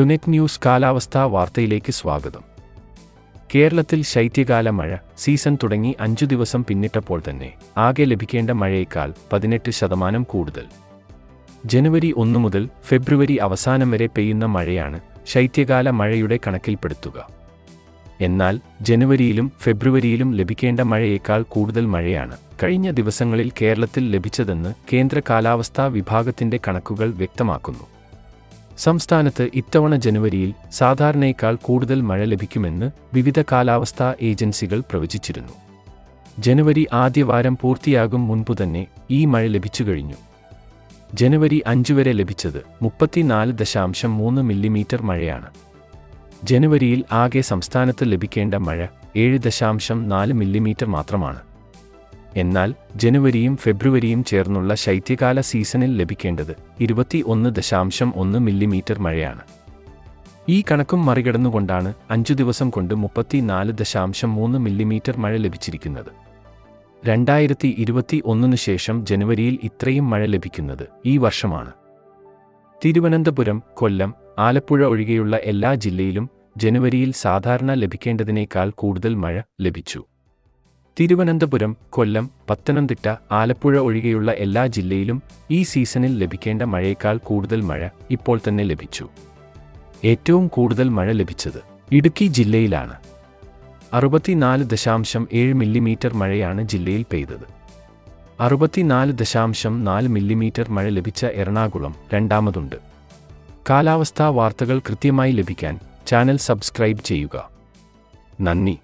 ടുനെറ്റ് news കാലാവസ്ഥാ വാർത്തയിലേക്ക് സ്വാഗതം. കേരളത്തിൽ ശൈത്യകാല മഴ സീസൺ തുടങ്ങി അഞ്ചു ദിവസം പിന്നിട്ടപ്പോൾ തന്നെ ആകെ ലഭിക്കേണ്ട മഴയേക്കാൾ പതിനെട്ട് ശതമാനം കൂടുതൽ. ജനുവരി ഒന്ന് മുതൽ ഫെബ്രുവരി അവസാനം വരെ പെയ്യുന്ന മഴയാണ് ശൈത്യകാല മഴയുടെ കണക്കിൽപ്പെടുത്തുക. എന്നാൽ ജനുവരിയിലും ഫെബ്രുവരിയിലും ലഭിക്കേണ്ട മഴയേക്കാൾ കൂടുതൽ മഴയാണ് കഴിഞ്ഞ ദിവസങ്ങളിൽ കേരളത്തിൽ ലഭിച്ചതെന്ന് കേന്ദ്ര കാലാവസ്ഥാ വിഭാഗത്തിന്റെ കണക്കുകൾ വ്യക്തമാക്കുന്നു. സംസ്ഥാനത്ത് ഇത്തവണ ജനുവരിയിൽ സാധാരണയേക്കാൾ കൂടുതൽ മഴ ലഭിക്കുമെന്ന് വിവിധ കാലാവസ്ഥാ ഏജൻസികൾ പ്രവചിച്ചിരുന്നു. ജനുവരി ആദ്യവാരം പൂർത്തിയാകും മുൻപു തന്നെ ഈ മഴ ലഭിച്ചു കഴിഞ്ഞു. ജനുവരി അഞ്ച് വരെ ലഭിച്ചത് മുപ്പത്തിനാല് ദശാംശം മൂന്ന് മില്ലിമീറ്റർ മഴയാണ്. ജനുവരിയിൽ ആകെ സംസ്ഥാനത്ത് ലഭിക്കേണ്ട മഴ ഏഴ് ദശാംശം നാല് മില്ലിമീറ്റർ മാത്രമാണ്. എന്നാൽ ജനുവരിയും ഫെബ്രുവരിയും ചേർന്നുള്ള ശൈത്യകാല സീസണിൽ ലഭിക്കേണ്ടത് ഇരുപത്തി ഒന്ന് ദശാംശം ഒന്ന് മില്ലിമീറ്റർ മഴയാണ്. ഈ കണക്കും മറികടന്നുകൊണ്ടാണ് അഞ്ചു ദിവസം കൊണ്ട് മുപ്പത്തിനാല് ദശാംശം മൂന്ന് മില്ലിമീറ്റർ മഴ ലഭിച്ചിരിക്കുന്നത്. രണ്ടായിരത്തി ഇരുപത്തി ഒന്നിനു ശേഷം ജനുവരിയിൽ ഇത്രയും മഴ ലഭിക്കുന്നത് ഈ വർഷമാണ്. തിരുവനന്തപുരം കൊല്ലം ആലപ്പുഴ ഒഴികെയുള്ള എല്ലാ ജില്ലയിലും ജനുവരിയിൽ സാധാരണ ലഭിക്കേണ്ടതിനേക്കാൾ കൂടുതൽ മഴ ലഭിച്ചു. തിരുവനന്തപുരം കൊല്ലം പത്തനംതിട്ട ആലപ്പുഴ ഒഴികെയുള്ള എല്ലാ ജില്ലയിലും ഈ സീസണിൽ ലഭിക്കേണ്ട മഴയേക്കാൾ കൂടുതൽ മഴ ഇപ്പോൾ തന്നെ ലഭിച്ചു. ഏറ്റവും കൂടുതൽ മഴ ലഭിച്ചത് ഇടുക്കി ജില്ലയിലാണ്. അറുപത്തിനാല് ദശാംശം ഏഴ് മില്ലിമീറ്റർ മഴയാണ് ജില്ലയിൽ പെയ്തത്. അറുപത്തിനാല് ദശാംശം നാല് മില്ലിമീറ്റർ മഴ ലഭിച്ച എറണാകുളം രണ്ടാമതുണ്ട്. കാലാവസ്ഥാ വാർത്തകൾ കൃത്യമായി ലഭിക്കാൻ ചാനൽ സബ്സ്ക്രൈബ് ചെയ്യുക. നന്ദി.